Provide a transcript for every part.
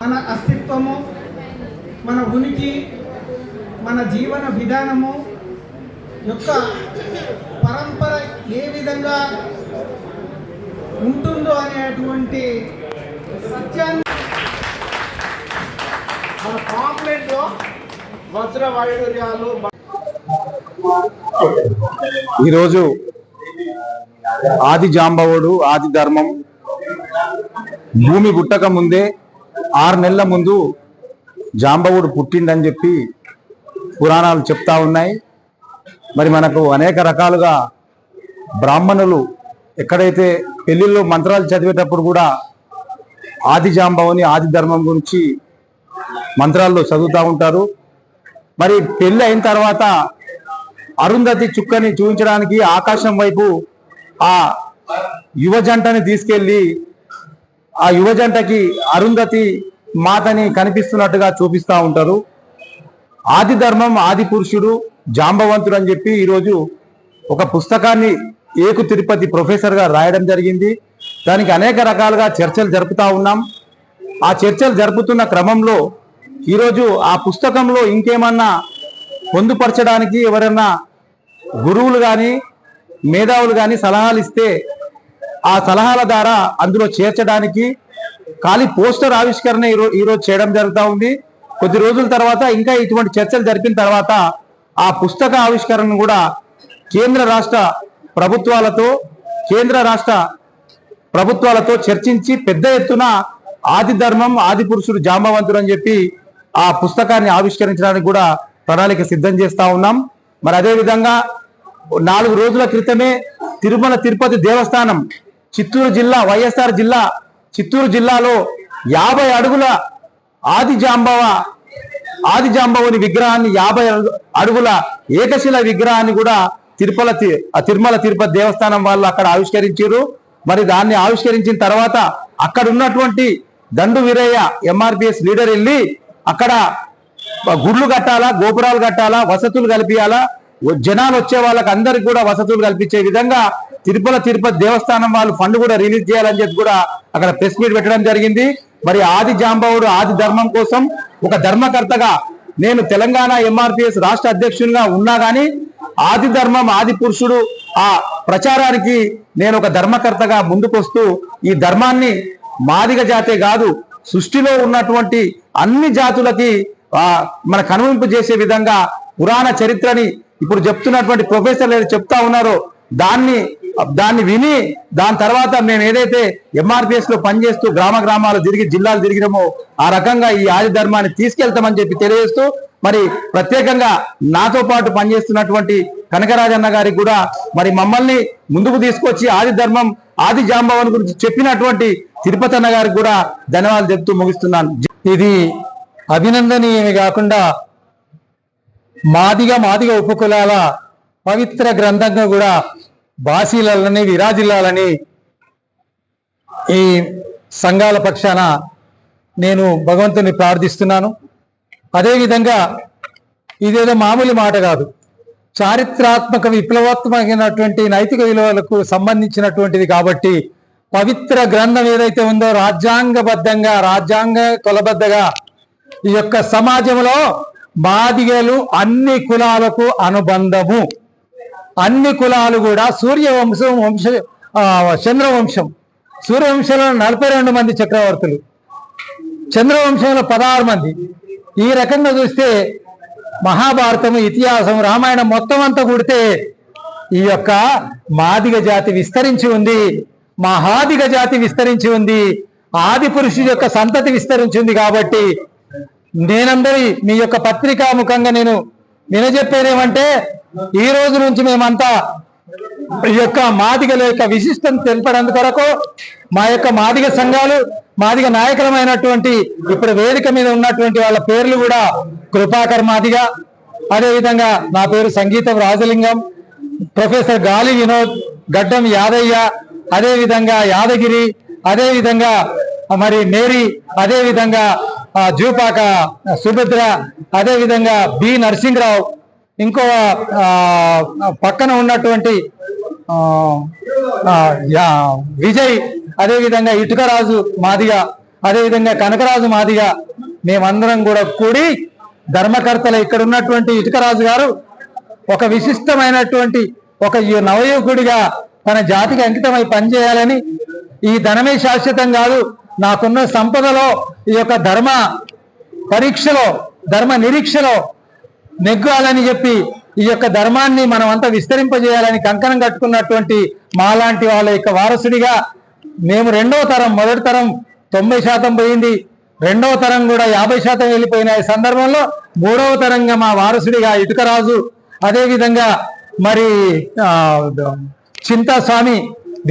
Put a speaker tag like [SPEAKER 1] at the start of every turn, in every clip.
[SPEAKER 1] మన అస్తిత్వము మన ఉనికి మన జీవన విధానము యొక్క పరంపర ఏ విధంగా ఉంటుందో అనేటువంటి సత్యాన్ని
[SPEAKER 2] మన లో వజ్ర
[SPEAKER 3] ఈరోజు ఆది జాంబవుడు ఆది ధర్మం భూమి పుట్టక ముందే ఆరు నెలల ముందు జాంబవుడు పుట్టిండని చెప్పి పురాణాలు చెప్తా ఉన్నాయి. మరి మనకు అనేక రకాలుగా బ్రాహ్మణులు ఎక్కడైతే పెళ్ళిళ్ళు మంత్రాలు చదివేటప్పుడు కూడా ఆది జాంబవుని ఆది ధర్మం గురించి మంత్రాల్లో చదువుతూ ఉంటారు. మరి పెళ్ళి అయిన తర్వాత అరుంధతి చుక్కని చూపించడానికి ఆకాశం వైపు ఆ యువ జంటని ఆ యువజంటకి అరుంధతి మాతని కనిపిస్తున్నట్టుగా చూపిస్తూ ఉంటారు. ఆది ధర్మం ఆది పురుషుడు జాంబవంతుడు అని చెప్పి ఈరోజు ఒక పుస్తకాన్ని ఏకు తిరుపతి ప్రొఫెసర్గా రాయడం జరిగింది. దానికి అనేక రకాలుగా చర్చలు జరుపుతూ ఉన్నాం. ఆ చర్చలు జరుపుతున్న క్రమంలో ఈరోజు ఆ పుస్తకంలో ఇంకేమన్నా పొందుపరచడానికి ఎవరైనా గురువులు కానీ మేధావులు కానీ సలహాలు ఇస్తే ఆ సలహాల ద్వారా అందులో చేర్చడానికి ఖాళీ పోస్టర్ ఆవిష్కరణ ఈరో- ఈరోజు చేయడం జరుగుతూ ఉంది. కొద్ది రోజుల తర్వాత ఇంకా ఇటువంటి చర్చలు జరిపిన తర్వాత ఆ పుస్తక ఆవిష్కరణను కూడా కేంద్ర రాష్ట్ర ప్రభుత్వాలతో కేంద్ర రాష్ట్ర ప్రభుత్వాలతో చర్చించి పెద్ద ఎత్తున ఆది ధర్మం ఆది పురుషుడు జాంబవంతుడు అని చెప్పి ఆ పుస్తకాన్ని ఆవిష్కరించడానికి కూడా ప్రణాళిక సిద్ధం చేస్తా ఉన్నాం. మరి అదే విధంగా నాలుగు రోజుల క్రితమే తిరుమల తిరుపతి దేవస్థానం చిత్తూరు జిల్లా వైఎస్ఆర్ జిల్లా చిత్తూరు జిల్లాలో యాభై అడుగుల ఆది జాంబవ ఆది జాంబవుని విగ్రహాన్ని యాభై అడుగుల ఏకశిల విగ్రహాన్ని కూడా తిరుపల తి- ఆ తిరుమల తిరుపతి దేవస్థానం వాళ్ళు అక్కడ ఆవిష్కరించారు. మరి దాన్ని ఆవిష్కరించిన తర్వాత అక్కడ ఉన్నటువంటి దండు వీరయ్య ఎంఆర్పిఎస్ లీడర్ వెళ్ళి అక్కడ గుడ్లు కట్టాలా గోపురాలు కట్టాలా వసతులు కల్పించాలా జనాలు వచ్చే వాళ్ళకి అందరికి కూడా వసతులు కల్పించే విధంగా తిరుపతి తిరుపతి దేవస్థానం వాళ్ళు ఫండ్ కూడా రిలీజ్ చేయాలని చెప్పి కూడా అక్కడ ప్రెస్ మీట్ పెట్టడం జరిగింది. మరి ఆది జాంబవుడు ఆది ధర్మం కోసం ఒక ధర్మకర్తగా నేను తెలంగాణ ఎంఆర్పిఎస్ రాష్ట్ర అధ్యక్షునిగా ఉన్నా గానీ ఆది ధర్మం ఆది పురుషుడు ఆ ప్రచారానికి నేను ఒక ధర్మకర్తగా ముందుకొస్తూ ఈ ధర్మాన్ని మాదిగ జాతే కాదు సృష్టిలో ఉన్నటువంటి అన్ని జాతులకి మన కనువింపు చేసే విధంగా పురాణ చరిత్రని ఇప్పుడు చెప్తున్నటువంటి ప్రొఫెసర్లు ఏదైతే చెప్తా ఉన్నారో దాన్ని దాన్ని విని దాని తర్వాత మేము ఏదైతే ఎంఆర్పిఎస్లో పనిచేస్తూ గ్రామ గ్రామాలు తిరిగి జిల్లాలు తిరిగినామో ఆ రకంగా ఈ ఆది ధర్మాన్ని తీసుకెళ్తామని చెప్పి తెలియజేస్తూ మరి ప్రత్యేకంగా నాతో పాటు పనిచేస్తున్నటువంటి కనకరాజన్న గారికి కూడా మరి మమ్మల్ని ముందుకు తీసుకొచ్చి ఆది ధర్మం ఆది జాంబవన్ గురించి చెప్పినటువంటి తిరుపతి అన్న గారికి కూడా ధన్యవాదాలు చెప్తూ ముగిస్తున్నాను.
[SPEAKER 4] ఇది అభినందనీయమే కాకుండా మాదిగ మాదిగ ఉపకులాల పవిత్ర గ్రంథంగా కూడా బాసీలని విరాజిల్లాలని ఈ సంఘాల పక్షాన నేను భగవంతుని ప్రార్థిస్తున్నాను. అదేవిధంగా ఇదేదో మామూలు మాట కాదు. చారిత్రాత్మక విప్లవాత్మకమైనటువంటి నైతిక విలువలకు సంబంధించినటువంటిది కాబట్టి పవిత్ర గ్రంథం ఏదైతే ఉందో రాజ్యాంగబద్ధంగా రాజ్యాంగ కొలబద్దగా ఈ యొక్క సమాజంలో మాదిగలు అన్ని కులాలకు అనుబంధము. అన్ని కులాలు కూడా సూర్యవంశం వంశ చంద్రవంశం. సూర్యవంశంలో నలభై రెండు మంది చక్రవర్తులు. చంద్రవంశంలో పదహారు మంది. ఈ రకంగా చూస్తే మహాభారతం ఇతిహాసం రామాయణం మొత్తం అంతా కుడితే ఈ యొక్క మాదిగ జాతి విస్తరించి ఉంది మహాదిగ జాతి విస్తరించి ఉంది ఆది పురుషుడి యొక్క సంతతి విస్తరించి ఉంది కాబట్టి నేనందరి మీ యొక్క పత్రికా ముఖంగా నేను వినజెప్పేదేమంటే ఈ రోజు నుంచి మేమంతా ఈ యొక్క మాదిగల యొక్క విశిష్టం తెలపడం కొరకు మా యొక్క మాదిగ సంఘాలు మాదిగ నాయకులమైనటువంటి ఇప్పుడు వేదిక మీద ఉన్నటువంటి వాళ్ళ పేర్లు కూడా కృపాకర్ మాదిగ అదేవిధంగా నా పేరు సంగీతం రాజలింగం ప్రొఫెసర్ గాలి వినోద్ గడ్డం యాదయ్య అదేవిధంగా యాదగిరి అదేవిధంగా మరి మేరీ అదేవిధంగా జూపాక సుభద్ర అదేవిధంగా బి నరసింహరావు ఇంకో పక్కన ఉన్నటువంటి విజయ్ అదేవిధంగా ఇటుకరాజు మాదిగా అదే విధంగా కనకరాజు మాదిగా మేమందరం కూడా కూడి ధర్మకర్తలు ఇక్కడ ఉన్నటువంటి ఇటుకరాజు గారు ఒక విశిష్టమైనటువంటి ఒక యు- తన జాతికి అంకితమై పనిచేయాలని ఈ ధనమే శాశ్వతం కాదు నాకున్న సంపదలో ఈ యొక్క ధర్మ పరీక్షలో ధర్మ నిరీక్షలో నెగ్గాలని చెప్పి ఈ యొక్క ధర్మాన్ని మనం అంతా విస్తరింపజేయాలని కంకణం కట్టుకున్నటువంటి మాలాంటి వాళ్ళ యొక్క వారసుడిగా మేము రెండవ తరం మొదటి తరం తొంభై శాతం పోయింది. రెండవ తరం కూడా యాభై శాతం వెళ్ళిపోయిన ఈ సందర్భంలో మూడవ తరంగా మా వారసుడిగా ఇటుకరాజు అదే విధంగా మరి చింతాస్వామి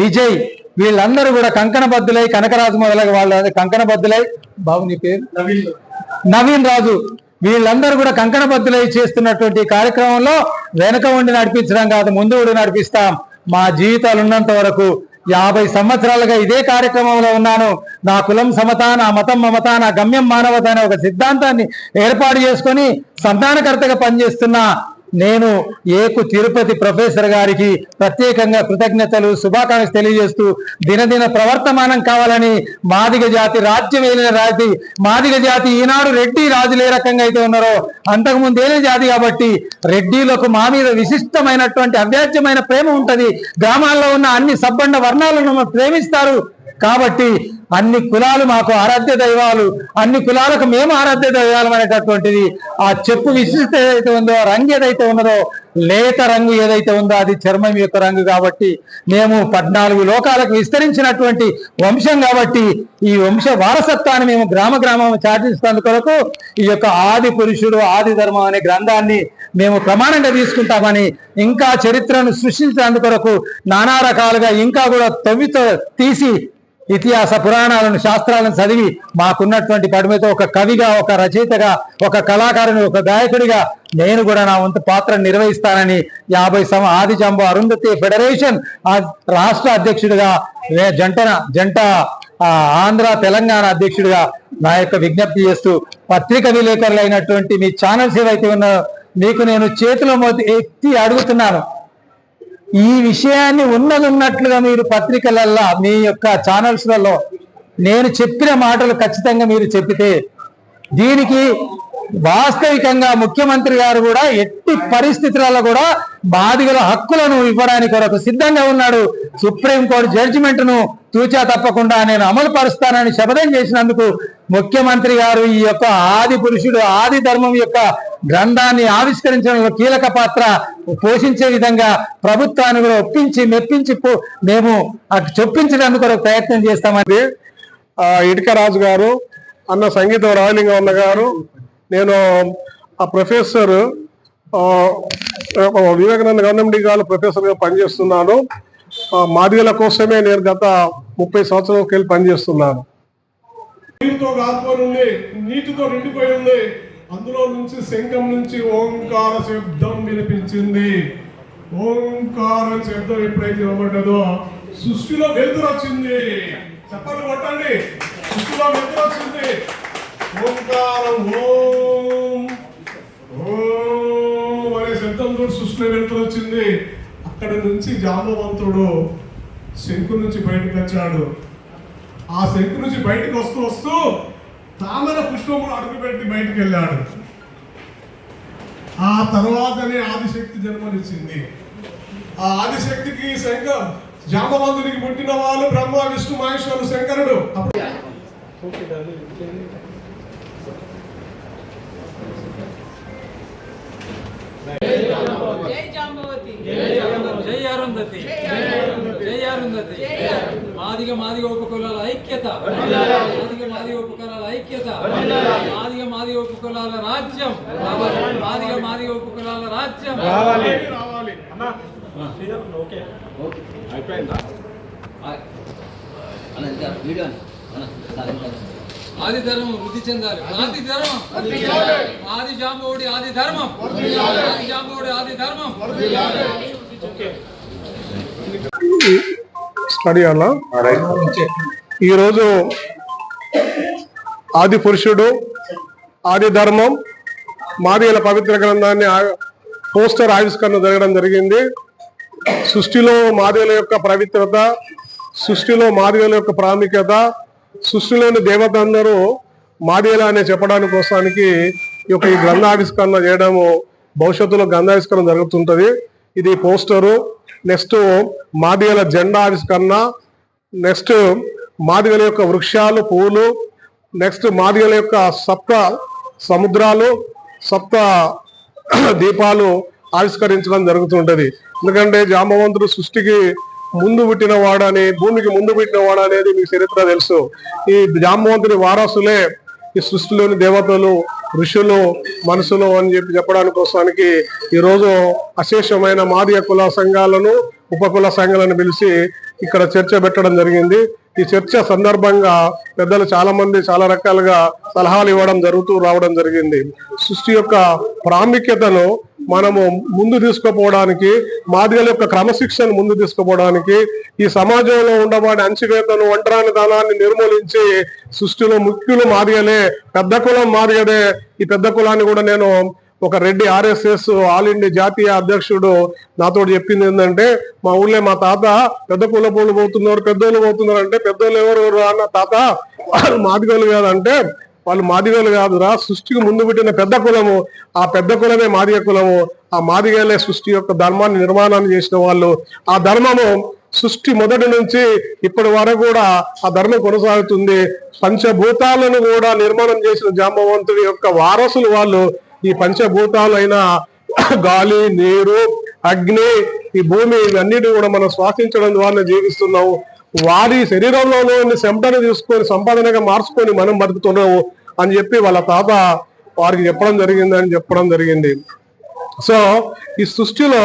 [SPEAKER 4] విజయ్ వీళ్ళందరూ కూడా కంకణబద్దులై కనకరాజు మొదలగు వాళ్ళు కంకణబద్దులై బాబు నీ పేరు? నవీన్ రాజు. వీళ్ళందరూ కూడా కంకణబద్దులై చేస్తున్నటువంటి కార్యక్రమంలో వెనక ఉండి నడిపించడం కాదు ముందు ఉండి నడిపిస్తాం. మా జీవితాలు ఉన్నంత వరకు యాభై సంవత్సరాలుగా ఇదే కార్యక్రమంలో ఉన్నాను. నా కులం సమత నా మతం మమత నా గమ్యం మానవత అనే ఒక సిద్ధాంతాన్ని ఏర్పాటు చేసుకొని సంతానకర్తగా పనిచేస్తున్నా నేను ఏకు తిరుపతి ప్రొఫెసర్ గారికి ప్రత్యేకంగా కృతజ్ఞతలు శుభాకాంక్షలు తెలియజేస్తూ దినదిన ప్రవర్తమానం కావాలని మాదిగ జాతి రాజ్యం ఏలిన రాతి మాదిగ జాతి ఈనాడు రెడ్డి రాజులు ఏ రకంగా అయితే ఉన్నారో అంతకు ఏలే జాతి కాబట్టి రెడ్డిలకు మా మీద విశిష్టమైనటువంటి అవ్యాజ్యమైన ప్రేమ ఉంటది. గ్రామాల్లో ఉన్న అన్ని సబ్బండ వర్ణాలను ప్రేమిస్తారు. కాబట్టి అన్ని కులాలు మాకు ఆరాధ్య దైవాలు అన్ని కులాలకు మేము ఆరాధ్య దైవాలు అనేటటువంటిది ఆ చెప్పు విశిష్ట ఏదైతే ఉందో రంగు ఏదైతే ఉన్నదో లేత రంగు ఏదైతే ఉందో అది చర్మం యొక్క రంగు కాబట్టి మేము పద్నాలుగు లోకాలకు విస్తరించినటువంటి వంశం కాబట్టి ఈ వంశ వారసత్వాన్ని మేము గ్రామ గ్రామం చాటిస్తున్నందు కొరకు ఈ యొక్క ఆది పురుషుడు ఆది ధర్మం అనే గ్రంథాన్ని మేము ప్రమాణంగా తీసుకుంటామని ఇంకా చరిత్రను సృష్టించినందు కొరకు నానా రకాలుగా ఇంకా కూడా తవ్వితో తీసి ఇతిహాస పురాణాలను శాస్త్రాలను చదివి మాకున్నటువంటి పరిమితో ఒక కవిగా ఒక రచయితగా ఒక కళాకారుని ఒక గాయకుడిగా నేను కూడా నా వంతు పాత్ర నిర్వహిస్తానని యాభై సం ఆది జంబో అరుంధతి ఫెడరేషన్ రాష్ట్ర అధ్యక్షుడిగా వే- జంటన జంట ఆంధ్ర తెలంగాణ అధ్యక్షుడిగా నా యొక్క విజ్ఞప్తి చేస్తూ పత్రిక విలేకరులైనటువంటి అయినటువంటి మీ ఛానల్స్ ఏవైతే ఉన్నాయో మీకు నేను చేతిలో మొదటి ఎత్తి అడుగుతున్నాను. ఈ విషయాన్ని ఉన్నది ఉన్నట్లుగా మీరు పత్రికలల్లో మీ యొక్క ఛానల్స్లలో నేను చెప్పిన మాటలు ఖచ్చితంగా మీరు చెప్పితే దీనికి వాస్తవికంగా ముఖ్యమంత్రి గారు కూడా ఎట్టి పరిస్థితులలో కూడా బాధితుల హక్కులను ఇవ్వడానికి కొరకు సిద్ధంగా ఉన్నాడు. సుప్రీంకోర్టు జడ్జిమెంట్ను తూచా తప్పకుండా నేను అమలు పరుస్తానని శపథం చేసినందుకు ముఖ్యమంత్రి గారు ఈ యొక్క ఆది పురుషుడు ఆది ధర్మం యొక్క గ్రంథాన్ని ఆవిష్కరించడంలో కీలక పాత్ర పోషించే విధంగా ప్రభుత్వాన్ని కూడా ఒప్పించి మెప్పించి మేము అటు చొప్పించడానికి కొరకు ప్రయత్నం చేస్తామని
[SPEAKER 2] ఆ, ఇటుక రాజు గారు అన్న సంగీతం రాయలింగ ఉన్న గారు నేను ఆ ప్రొఫెసర్ వివేకానంద గవర్నమెంట్ గారు ప్రొఫెసర్గా పనిచేస్తున్నాను మాదిగల కోసమే నేను గత ముప్పై సంవత్సరాలకి వెళ్ళి పనిచేస్తున్నాను.
[SPEAKER 5] నీటితో కాకపోయి ఉంది నీటితో నిండిపోయి ఉంది అందులో నుంచి శంఖం నుంచి ఓంకార శబ్దం వినిపించింది. ఓంకార శబ్దం ఎప్పుడైతే ఇవ్వబడ్డదో సృష్టిలో వెలుతురు వచ్చింది. చెప్పండి కొట్టండి. సృష్టిలో వెలుతురు వచ్చింది. ఓంకారం ఓం ఓం అనే శబ్దంతో సృష్టిలో వెలుతురు వచ్చింది. అక్కడి నుంచి జామవంతుడు శంకు నుంచి బయటకు వచ్చాడు. ఆ శంకు నుంచి బయటకు వస్తూ వస్తూ తామర పుష్పములు అడుగుపెట్టి బయటికి వెళ్ళాడు ఆ తర్వాతనే ఆదిశక్తి జన్మనిచ్చింది. ఆ ఆదిశక్తికి శంక జామవంతునికి పుట్టిన వాళ్ళు బ్రహ్మ విష్ణు మహేశ్వరుడు శంకరుడు. అప్పుడు
[SPEAKER 6] జై జాంబవతి
[SPEAKER 7] జై అరుంధతి జై అరుంధతి మాదిగ మాదిగ ఉపకులాల ఐక్యత. మాదిగ మాదిగ ఉపకులాల ఐక్యత. మాదిగ మాదిగ ఉపకులాల రాజ్యం. మాదిగ మాదిగ ఉపకులాల రాజ్యం.
[SPEAKER 5] రావాలి. అన్నా
[SPEAKER 7] ఆది ధర్మం వృద్ధి చెందాలి. ఆది ధర్మం. ఆది జాంబవుడి ఆది ధర్మం. ఆది జాంబవుడి ఆది ధర్మం.
[SPEAKER 2] స్టడీ ఈరోజు ఆది పురుషుడు ఆది ధర్మం మాదిగల పవిత్ర గ్రంథాన్ని పోస్టర్ ఆవిష్కరణ జరగడం జరిగింది. సృష్టిలో మాదిగల యొక్క పవిత్రత సృష్టిలో మాదిగల యొక్క ప్రాముఖ్యత సృష్టిలోని దేవత అందరూ మాదిగల అనే చెప్పడానికి కోసానికి ఈ యొక్క ఈ గ్రంథావిష్కరణ చేయడము భవిష్యత్తులో గ్రంథావిష్కరణ జరుగుతుంటది. ఇది పోస్టరు. నెక్స్ట్ మాదిగల జెండా ఆవిష్కరణ. నెక్స్ట్ మాదిగల యొక్క వృక్షాలు పువ్వులు. నెక్స్ట్ మాదిగల యొక్క సప్త సముద్రాలు సప్త దీపాలు ఆవిష్కరించడం జరుగుతుంటది. ఎందుకంటే జాంబవంతుడు సృష్టికి ముందు పుట్టిన వాడని భూమికి ముందు పుట్టిన వాడు అనేది మీకు చరిత్ర తెలుసు. ఈ జాంబవంతుడి వారసులే ఈ సృష్టిలోని దేవతలు ఋషులు మనసులు అని చెప్పి చెప్పడానికి కోసానికి ఈరోజు అశేషమైన మాదియ కుల సంఘాలను ఉపకుల సంఘాలను పిలిచి ఇక్కడ చర్చ పెట్టడం జరిగింది. ఈ చర్చ సందర్భంగా పెద్దలు చాలా మంది చాలా రకాలుగా సలహాలు ఇవ్వడం జరుగుతూ రావడం జరిగింది. సృష్టి యొక్క ప్రాముఖ్యతను మనము ముందు తీసుకుపోవడానికి మాదిగల యొక్క క్రమశిక్షణ ముందు తీసుకుపోవడానికి ఈ సమాజంలో ఉండబడి అంచివేతను ఒంటరాని దానాన్ని నిర్మూలించి సృష్టిలో ముఖ్యులు మాదిగలే పెద్ద కులం మాదిగదే ఈ పెద్ద కులాన్ని కూడా నేను ఒక రెడ్డి ఆర్ఎస్ఎస్ ఆల్ ఇండియా జాతీయ అధ్యక్షుడు నాతో చెప్పింది ఏంటంటే మా ఊళ్ళో మా తాత పెద్ద పూల పూలు పోతున్నారు పెద్దోళ్ళు పోతున్నారు అంటే పెద్దోళ్ళు ఎవరు అన్న తాత వాళ్ళు మాదిగోళ్ళు కాదంటే వాళ్ళు మాదిగోళ్ళు కాదురా సృష్టికి ముందు పెట్టిన పెద్ద కులము ఆ పెద్ద కులమే మాదిగ కులము ఆ మాదిగలే సృష్టి యొక్క ధర్మాన్ని నిర్మాణాన్ని చేసిన వాళ్ళు. ఆ ధర్మము సృష్టి మొదటి నుంచి ఇప్పటి వరకు కూడా ఆ ధర్మం కొనసాగుతుంది. పంచభూతాలను కూడా నిర్మాణం చేసిన జాంబవంతుడి యొక్క వారసులు వాళ్ళు ఈ పంచభూతాలైన గాలి నీరు అగ్ని ఈ భూమి ఇవన్నిటి కూడా మనం శ్వాసించడం ద్వారా జీవిస్తున్నాము. వారి శరీరంలోని చెమటను తీసుకొని సంపాదనగా మార్చుకొని మనం బతుకుతున్నాము అని చెప్పి వాళ్ళ తాత వారికి చెప్పడం జరిగింది అని చెప్పడం జరిగింది. సో ఈ సృష్టిలో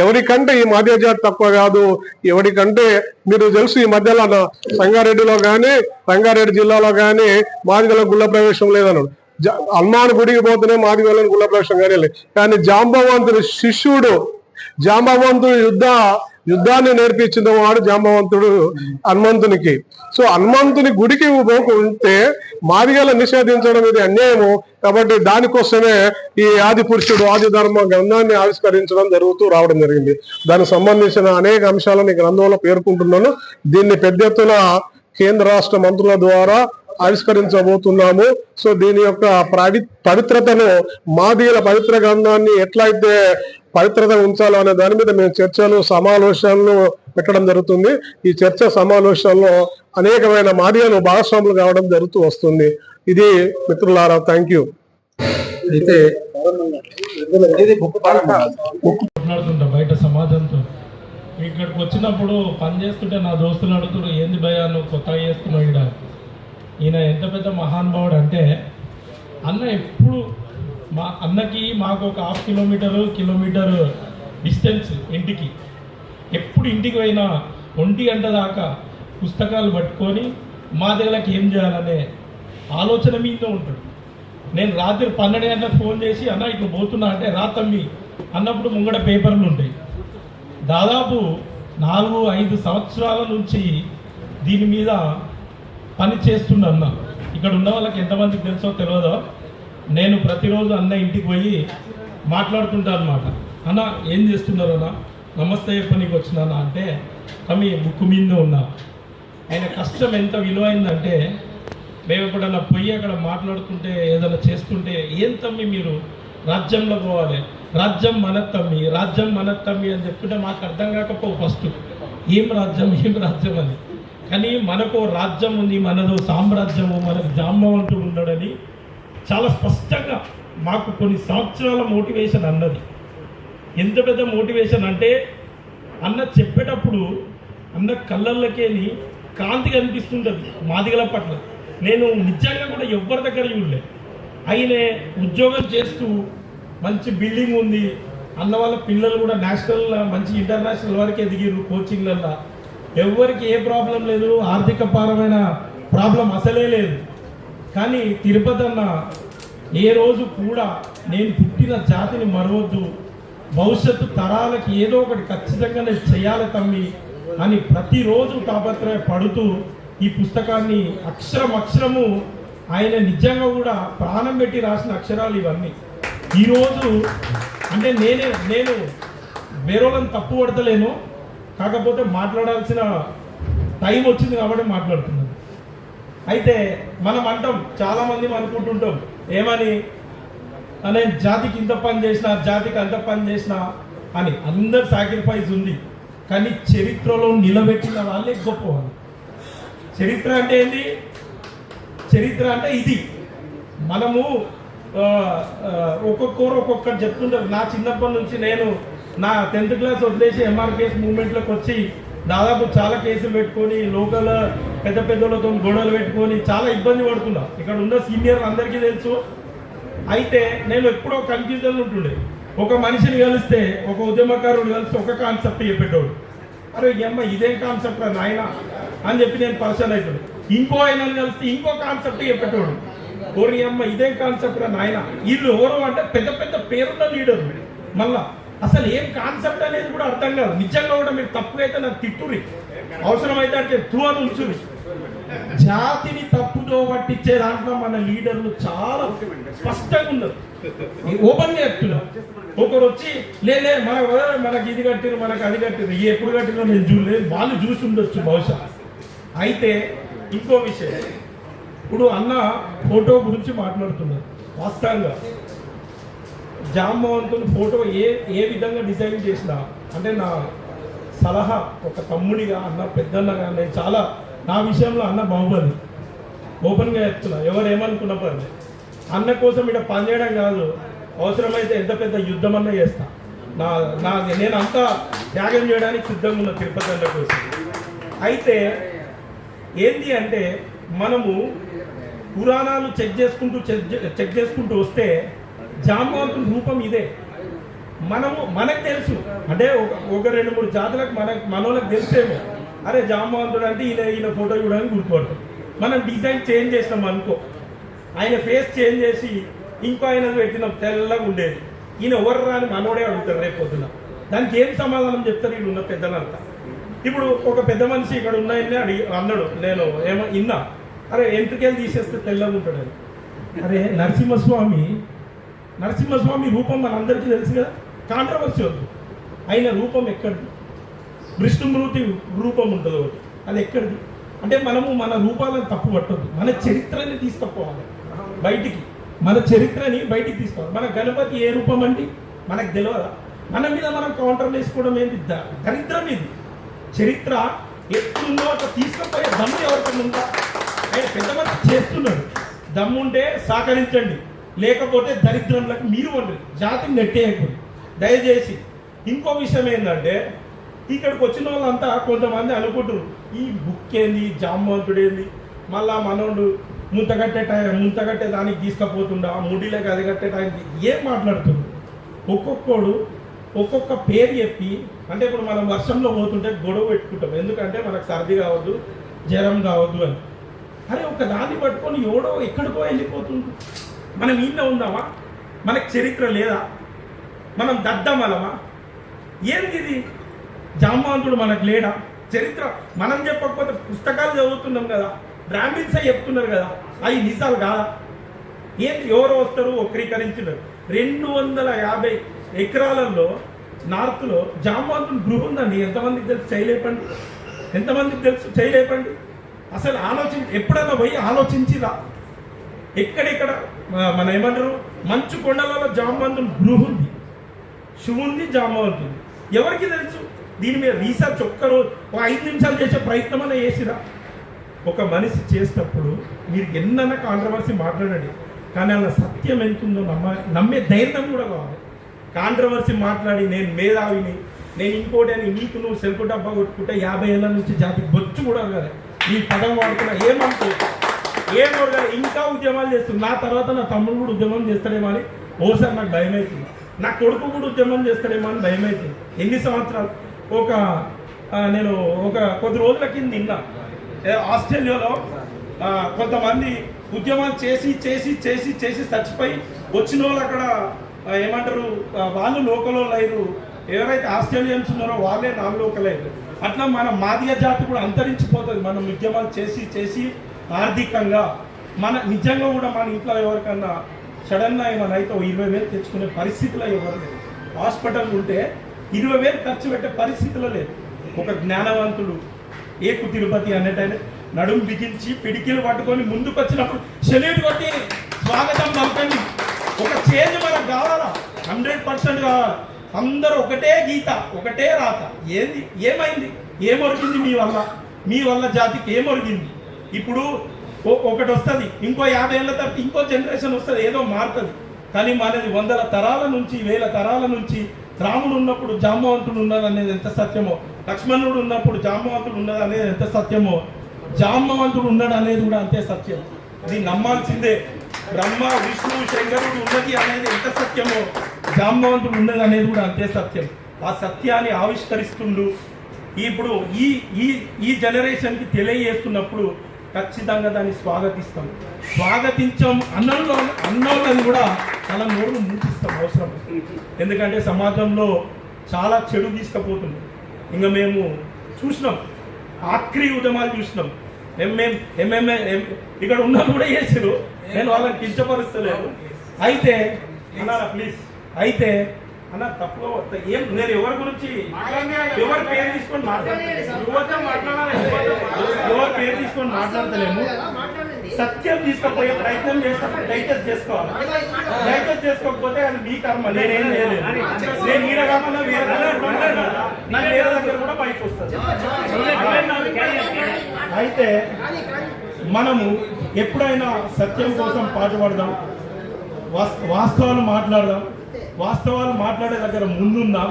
[SPEAKER 2] ఎవరికంటే ఈ మాదిగ జాతి తక్కువ కాదు. ఎవరికంటే మీరు తెలుసు ఈ మధ్యలో సంగారెడ్డిలో కానీ రంగారెడ్డి జిల్లాలో కానీ మాదిగల గుళ్ళ ప్రవేశం లేదన్నాడు. హనుమాన్ గుడికి పోతేనే మాదిగలను గుళ్ళ ప్రవేశం కానీ లేదు. కానీ జాంబవంతుడు శిష్యుడు జాంబవంతుడు యుద్ధ యుద్ధాన్ని నేర్పించిన వాడు జాంబవంతుడు హనుమంతునికి. సో హనుమంతుని గుడికి పోకుంటే మాదిగల నిషేధించడం ఇది అన్యాయము. కాబట్టి దానికోసమే ఈ ఆది పురుషుడు ఆది ధర్మ గ్రంథాన్ని ఆవిష్కరించడం జరుగుతూ రావడం జరిగింది. దానికి సంబంధించిన అనేక అంశాలను ఈ గ్రంథంలో పేర్కొంటున్నాను. దీన్ని పెద్ద ఎత్తున కేంద్ర రాష్ట్ర మంత్రుల ద్వారా ఆవిష్కరించబోతున్నాము. సో దీని యొక్క పవి పవిత్రతను మాదిగల పవిత్ర గ్రంథాన్ని ఎట్లయితే పవిత్రత ఉంచాలో అనే దాని మీద మేము చర్చలు సమావేశాలను పెట్టడం జరుగుతుంది. ఈ చర్చ సమావేశాల్లో అనేకమైన మాదిగలు భాగస్వాములు కావడం జరుగుతూ వస్తుంది. ఇది మిత్రులారా థ్యాంక్ యూ.
[SPEAKER 4] అయితే
[SPEAKER 8] బయట సమాజంతో. ఇక్కడికి వచ్చినప్పుడు పని చేస్తుంటే నా దోస్తులు అడుగుతారు ఏంది భయ నువ్వు కొత్తగా చేస్తున్నావు ఇక్కడ ఈయన ఎంత పెద్ద మహానుభావుడు అంటే అన్న ఎప్పుడు మా అన్నకి మాకు ఒక హాఫ్ కిలోమీటరు కిలోమీటర్ డిస్టెన్స్ ఇంటికి. ఎప్పుడు ఇంటికి పోయినా ఒంటి గంట దాకా పుస్తకాలు పట్టుకొని మా దగ్గరకి ఏం చేయాలనే ఆలోచన మీద ఉంటాడు నేను రాత్రి పన్నెండు గంటలకు ఫోన్ చేసి అన్న ఇట్లా పోతున్నా అంటే రా తమ్మి అన్నప్పుడు ముంగడ పేపర్లు ఉంటాయి. దాదాపు నాలుగు ఐదు సంవత్సరాల నుంచి దీని మీద పని చేస్తుండ అన్న. ఇక్కడ ఉన్న వాళ్ళకి ఎంతమందికి తెలుసో తెలియదో నేను ప్రతిరోజు అన్న ఇంటికి పోయి మాట్లాడుతుంటా అనమాట అన్న ఏం చేస్తున్నారు అన్న? నమస్తే పనికి వచ్చినానా అంటే తమ్మి బుక్కు మీద ఉన్నా. ఆయన కష్టం ఎంత విలువైందంటే మేము ఎప్పుడన్నా పోయి అక్కడ మాట్లాడుతుంటే ఏదైనా చేస్తుంటే ఏం తమ్మి మీరు? రాజ్యంలో పోవాలి. రాజ్యం మన తమ్మి. రాజ్యం మన తమ్మి అని చెప్తుంటే మాకు అర్థం కాకపో ఫస్ట్. ఏం రాజ్యం? ఏం రాజ్యం? అని. కానీ మనకు రాజ్యం ఉంది మనదో సామ్రాజ్యము మనకు జాంబవంతుడు ఉన్నాడని చాలా స్పష్టంగా మాకు కొన్ని సంవత్సరాల మోటివేషన్ అన్నది. ఎంత పెద్ద మోటివేషన్ అంటే అన్న చెప్పేటప్పుడు అన్న కళ్ళల్లోకేని కాంతి కనిపిస్తుంటుంది మాదిగల పట్ల. నేను నిజంగా కూడా ఎవరి దగ్గర చూడలే. ఆయనే ఉద్యోగం చేస్తూ మంచి బిల్డింగ్ ఉంది. అన్న వాళ్ళ పిల్లలు కూడా నేషనల్ మంచి ఇంటర్నేషనల్ వరకు ఎదిగిర్రు కోచింగ్లల్లో ఎవరికి ఏ ప్రాబ్లం లేదు ఆర్థిక పరమైన ప్రాబ్లం అసలే లేదు. కానీ తిరుపతి అన్న ఏ రోజు కూడా నేను పుట్టిన జాతిని మరవద్దు భవిష్యత్తు తరాలకి ఏదో ఒకటి ఖచ్చితంగా నేను చేయాలి తమ్మి అని ప్రతిరోజు తాపత్రయ పడుతూ ఈ పుస్తకాన్ని అక్షరం అక్షరము ఆయన నిజంగా కూడా ప్రాణం పెట్టి రాసిన అక్షరాలు ఇవన్నీ. ఈరోజు అంటే నేనే నేను వేరేళ్ళని తప్పు పడతలేను కాకపోతే మాట్లాడాల్సిన టైం వచ్చింది కాబట్టి మాట్లాడుతున్నాను. అయితే మనం అంటాం చాలామంది అనుకుంటుంటాం ఏమని? నేను జాతికి ఇంత పని చేసిన జాతికి అంత పని చేసిన అని. అందరు సాక్రిఫైస్ ఉంది. కానీ చరిత్రలో నిలబెట్టిన వాళ్ళే గొప్పవాళ్ళు. చరిత్ర అంటే ఏంటి చరిత్ర అంటే ఇది. మనము ఒక్కొక్కరు ఒక్కొక్కరు చెప్తుంటారు నా చిన్నప్పటి నుంచి నేను నా టెన్త్ క్లాస్ వదిలేసి ఎంఆర్కేఎస్ మూవ్మెంట్లోకి వచ్చి దాదాపు చాలా కేసులు పెట్టుకొని లోకల్ పెద్ద పెద్దలతో గొడవలు పెట్టుకొని చాలా ఇబ్బంది పడుతున్నా. ఇక్కడ ఉన్న సీనియర్ అందరికీ తెలుసు. అయితే నేను ఎప్పుడో కన్ఫ్యూజన్ ఉంటుండే. ఒక మనిషిని కలిస్తే ఒక ఉద్యమకారుడు కలిసి ఒక కాన్సెప్ట్ చెప్పేటోడు అరే అమ్మ ఇదేం కాన్సెప్ట్ రా నాయన అని చెప్పి నేను పర్సన్ అవుతాడు ఇంకో ఆయన కలిస్తే ఇంకో కాన్సెప్ట్ చెప్పేటోడు ఓరి అమ్మ ఇదేం కాన్సెప్ట్ రా నాయన. వీళ్ళు ఎవరు అంటే పెద్ద పెద్ద పేరున్న లీడర్ మళ్ళా అసలు ఏం కాన్సెప్ట్ అనేది కూడా అర్థం కాదు. నిజంగా కూడా మీరు తప్పు అయితే నాకు తిట్టురి అవసరమైతే అంటే తూ అని ఉంచురి జాతిని తప్పుతో పట్టించే దాంట్లో మన లీడర్లు చాలా స్పష్టంగా ఉన్నారు. ఓపెన్గా చెప్తున్నారు ఒకరు వచ్చి లేదే మన మనకి ఇది కట్టిరు మనకు అది కట్టిరు ఎప్పుడు కట్టిరో నేను చూడలేదు వాళ్ళు చూసి ఉండొచ్చు బహుశా. అయితే ఇంకో విషయం. ఇప్పుడు అన్న ఫోటో గురించి మాట్లాడుతున్నారు. వాస్తవంగా జాంబవంతుని ఫోటో ఏ ఏ విధంగా డిజైన్ చేసినా అంటే నా సలహా ఒక తమ్ముడిగా అన్న పెద్దన్నగా నేను చాలా నా విషయంలో అన్న బాహుబలి. ఓపెన్గా చెప్తున్నా ఎవరు ఏమనుకున్న పర్లేదు అన్న కోసం ఇక్కడ పనిచేయడం కాదు అవసరమైతే ఎంత పెద్ద యుద్ధం అన్న చేస్తా. నా నా నేను అంతా త్యాగం చేయడానికి సిద్ధంగా ఉన్న తిరుపతి అన్న కోసం. అయితే ఏంటి అంటే మనము పురాణాలు చెక్ చేసుకుంటూ చెక్ చెక్ చేసుకుంటూ వస్తే జాంబవంతుని రూపం ఇదే. మనము మనకు తెలుసు. అంటే ఒక ఒక రెండు మూడు జాతులకు మన మనోళ్ళకి తెలిసేమో. అరే జాంబవంతుడు అంటే ఈయన ఈయన ఫోటో చూడడానికి గుర్తుపడతాం. మనం డిజైన్ చేంజ్ చేసినాం అనుకో. ఆయన ఫేస్ చేంజ్ చేసి ఇంకో ఆయన పెట్టినాం తెల్లగా ఉండేది. ఈయన ఎవరు రాని మనోడే అడుగుతారు రేపు పొద్దున. దానికి ఏం సమాధానం చెప్తారు వీళ్ళు ఉన్న పెద్దలంతా? ఇప్పుడు ఒక పెద్ద మనిషి ఇక్కడ ఉన్నాయని అడిగి అన్నాడు నేను ఏమో ఇన్నా. అరే ఎంట్రికెళ్ళి తీసేస్తే తెల్లగా ఉంటాడు అరే నరసింహస్వామి నరసింహస్వామి రూపం మనందరికీ తెలుసు కదా? కాంట్రవర్సీ వద్దు ఆయన రూపం ఎక్కడిది? విష్ణుమూర్తి రూపం ఉంటుంది ఒకటి అది ఎక్కడిది? అంటే మనము మన రూపాలను తప్పు పట్టద్దు. మన చరిత్రని తీసుకుపోవాలి. బయటికి. మన చరిత్రని బయటికి తీసుకోవాలి మన గణపతి ఏ రూపం అండి? మనకు తెలియదా మన మీద మనం కౌంటర్ వేసుకోవడం ఏంటి దరిద్రం ఇది. చరిత్ర ఎట్లుందో అట్లా తీసుకుపోయే దమ్ము ఎవరికైనా ఉందా? ఆయన పెద్ద మనిషి చేస్తున్నాడు. దమ్ముంటే సహకరించండి. లేకపోతే దరిద్రంలకు మీరు వండి జాతిని నెట్టేయకూడదు. దయచేసి ఇంకో విషయం ఏంటంటే ఇక్కడికి వచ్చిన వాళ్ళంతా కొంతమంది అనుకుంటారు ఈ బుక్ ఏంది జాంబవంతుడు ఏంది? మళ్ళా మనోడు ముంత కట్టే టైం ముంత కట్టే దానికి తీసుకపోతుండా? ముడిలోకి అది కట్టే టైంకి ఏం మాట్లాడుతుంది ఒక్కొక్కడు ఒక్కొక్క పేరు చెప్పి అంటే ఇప్పుడు మనం వర్షంలో పోతుంటే గొడవ పెట్టుకుంటాం. ఎందుకంటే మనకు సర్ది కావద్దు జ్వరం కావద్దు అని. అరే ఒక దాన్ని పట్టుకొని ఎవడో ఎక్కడికో వెళ్ళిపోతుంది మనం ఈయన ఉందామా? మనకు చరిత్ర లేదా? మనం దద్దమలమా ఏంది ఇది? జాంబవంతుడు మనకు లేడా? చరిత్ర మనం చెప్పకపోతే పుస్తకాలు చదువుతున్నాం కదా బ్రాహ్మిన్సే చెప్తున్నారు కదా అవి నిజాలు కాదా? ఏంటి ఎవరు వస్తారు వక్రీకరించినారు. రెండు వందల యాభై ఎకరాలలో నార్త్లో జాంబవంతుని గృహ ఉందండి. ఎంతమందికి తెలుసు? చేయలేపండి ఎంతమందికి తెలుసు? చేయలేపండి అసలు ఆలోచించి ఎప్పుడైనా పోయి ఆలోచించిరా? ఎక్కడెక్కడ మన ఏమంటారు? మంచు కొండలలో జాంబంతులు గృహ ఉంది శివుంది జాంబవంతుని ఎవరికి తెలుసు? దీని మీద రీసెర్చ్ ఒక్కరు ఒక ఐదు నిమిషాలు చేసే ప్రయత్నం అనే చేసిరా? ఒక మనిషి చేసినప్పుడు మీరు ఎన్నైనా కాంట్రవర్సీ మాట్లాడండి. కానీ అలా సత్యం ఎంతుందో నమ్మ నమ్మే ధైర్యం కూడా కావాలి. కాంట్రవర్సీ మాట్లాడి నేను మేధావిని నేను ఇంకోటి అని నీకు నువ్వు సెల్ఫ్ డబ్బా కొట్టుకుంటే యాభై ఏళ్ళ నుంచి జాతి బొచ్చు కూడా కదా ఈ పదం వాడుకున్నా ఏమనుకో ఏం కూడా ఇంకా ఉద్యమాలు చేస్తుంది. నా తర్వాత నా తమ్ముడు కూడా ఉద్యమం చేస్తాడేమో అని ఓసారి నాకు భయం అవుతుంది నా కొడుకు కూడా ఉద్యమం చేస్తాడేమో అని భయం అవుతుంది ఎన్ని సంవత్సరాలు? ఒక నేను ఒక కొద్ది రోజుల కింద నిన్న ఆస్ట్రేలియాలో కొంతమంది ఉద్యమాలు చేసి చేసి చేసి చేసి చచ్చిపోయి వచ్చిన వాళ్ళు అక్కడ ఏమంటారు వాళ్ళు లోకల్ వాళ్ళు ఎవరైతే ఆస్ట్రేలియన్స్ ఉన్నారో వాళ్ళే నాన్ లోకల్ అట్లా మన మాదిగ జాతి కూడా అంతరించిపోతుంది. మనం ఉద్యమాలు చేసి చేసి ఆర్థికంగా మన నిజంగా కూడా మన ఇంట్లో ఎవరికన్నా సడన్గా ఏమైనా అయితే ఇరవై వేలు తెచ్చుకునే పరిస్థితిలో ఎవరు లేదు హాస్పిటల్ ఉంటే ఇరవై వేలు ఖర్చు పెట్టే పరిస్థితిలో లేదు ఒక జ్ఞానవంతుడు ఏకు తిరుపతి అన్నట్టయినా నడుము బిగించి పిడికిలు పట్టుకొని ముందుకు వచ్చినప్పుడు సెల్యూట్ కొట్టి స్వాగతం పలకండి ఒక చేంజ్ మనకు కావాలా హండ్రెడ్ పర్సెంట్ కావాలా అందరూ ఒకటే గీత ఒకటే రాత. ఏంది? ఏమైంది? ఏమొరిగింది మీ వల్ల? మీ వల్ల జాతికి ఏమొరిగింది? ఇప్పుడు ఓ- ఒకటి వస్తుంది ఇంకో యాభై ఏళ్ళ తర్వాత ఇంకో జనరేషన్ వస్తుంది ఏదో మారుతుంది. కానీ మనది వందల తరాల నుంచి వేల తరాల నుంచి రాముడు ఉన్నప్పుడు జాంబవంతుడు ఉన్నది అనేది ఎంత సత్యమో? లక్ష్మణుడు ఉన్నప్పుడు జాంబవంతుడు ఉన్నది అనేది ఎంత సత్యమో? జాంబవంతుడు ఉన్నాడు అనేది కూడా అంతే సత్యం. ఇది నమ్మాల్సిందే. బ్రహ్మ విష్ణు శంకరుడు ఉన్నది అనేది ఎంత సత్యమో? జాంబవంతుడు ఉన్నది అనేది కూడా అంతే సత్యం. ఆ సత్యాన్ని ఆవిష్కరిస్తుండు. ఇప్పుడు ఈ ఈ ఈ జనరేషన్కి తెలియజేస్తున్నప్పుడు ఖచ్చితంగా దాన్ని స్వాగతిస్తాం. స్వాగతించాం అన్నంలో అన్నంలో కూడా చాలా నోరు మూపిస్తాం అవసరం ఎందుకంటే సమాజంలో చాలా చెడు తీసుకుపోతుంది. ఇంకా మేము చూసినాం. ఆఖరి ఉద్యమాలు చూసినాం. ఎంఎం ఎంఎంఏ ఇక్కడ ఉన్న కూడా చేసారు నేను వాళ్ళని కించపరుస్తలేదు. అయితే ప్లీజ్ అయితే అన్న తప్పుగా ఏం నేను ఎవరి గురించి ఎవరి పేరు తీసుకొని మాట్లాడతాను ఎవరి పేరు తీసుకొని మాట్లాడతలేము. సత్యం తీసుకపోయే ప్రయత్నం చేస్తాం దయచేసి చేసుకోవాలి. దయచేసి చేసుకోకపోతే అది మీ కర్మ. నేనేం చేయలేదు. నేను ఈడ కాకుండా వేరే. నా వేరే దగ్గర కూడా పైకి వస్తుంది అయితే మనము ఎప్పుడైనా సత్యం కోసం పాటుపడదాం. వాస్- వాస్తవాలు మాట్లాడదాం. వాస్తవాలు మాట్లాడే దగ్గర ముందుందాం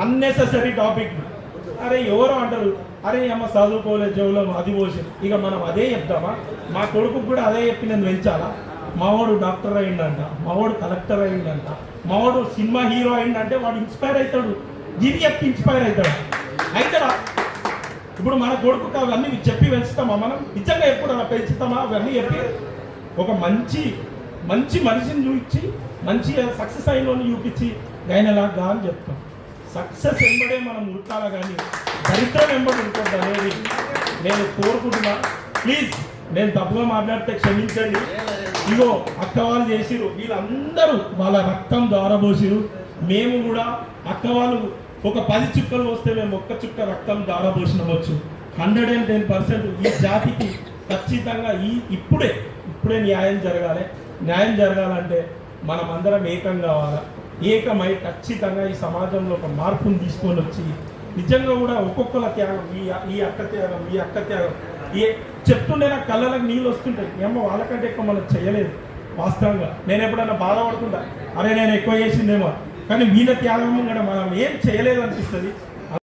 [SPEAKER 8] అన్నెసెసరీ టాపిక్ అరే ఎవరు అంటారు అరే అమ్మ చదువుకోలేదు జవులం అది పోసింది ఇక మనం అదే చెప్తామా? మా కొడుకు కూడా అదే చెప్పి నేను పెంచాలా మావాడు డాక్టర్ అయిండంట మావాడు కలెక్టర్ అయిండంట మావాడు సినిమా హీరో అయిండంటే వాడు ఇన్స్పైర్ అవుతాడు. ఇది చెప్పి ఇన్స్పైర్ అవుతాడు. అవుతాడా ఇప్పుడు మన కొడుకు అవన్నీ చెప్పి పెంచుతామా మనం? నిజంగా ఎప్పుడు అలా పెంచుతామా? అవన్నీ చెప్పి ఒక మంచి మంచి మనిషిని చూపించి మంచిగా సక్సెస్ అయిన చూపించి గైనలాగా అని చెప్తాం. సక్సెస్ వెంబడే మనం ఉరకాలా కానీ దరిద్రం వెంబడి ఉంటుంది అనేది నేను కోరుకుంటున్నా. ప్లీజ్ నేను తప్పుగా మాట్లాడితే క్షమించండి. ఇగో అక్క వాళ్ళు చేసిరు వీళ్ళందరూ వాళ్ళ రక్తం దారబోసిరు మేము కూడా అక్క వాళ్ళు ఒక పది చుక్కలు వస్తే మేము ఒక్క చుక్క రక్తం దారబోసినవచ్చు హండ్రెడ్ అండ్ టెన్ పర్సెంట్ ఈ జాతికి ఖచ్చితంగా ఈ ఇప్పుడే ఇప్పుడే న్యాయం జరగాలి. న్యాయం జరగాలంటే మనం అందరం ఏకం కావాలా? ఏకమై ఖచ్చితంగా ఈ సమాజంలో ఒక మార్పును తీసుకొని వచ్చి నిజంగా కూడా ఒక్కొక్కల త్యాగం ఈ ఈ అక్క త్యాగం ఈ అక్క త్యాగం ఏ చెప్తుండే నా కళ్ళలకు నీళ్ళు వస్తుంటాయి. ఏమో వాళ్ళకంటే ఎక్కువ మనం చేయలేదు వాస్తవంగా. నేను ఎప్పుడైనా బాధపడుతుంటా అరే నేను ఎక్కువ చేసిందేమో కానీ వీళ్ళ త్యాగం కూడా మనం ఏం చేయలేదు అనిపిస్తుంది.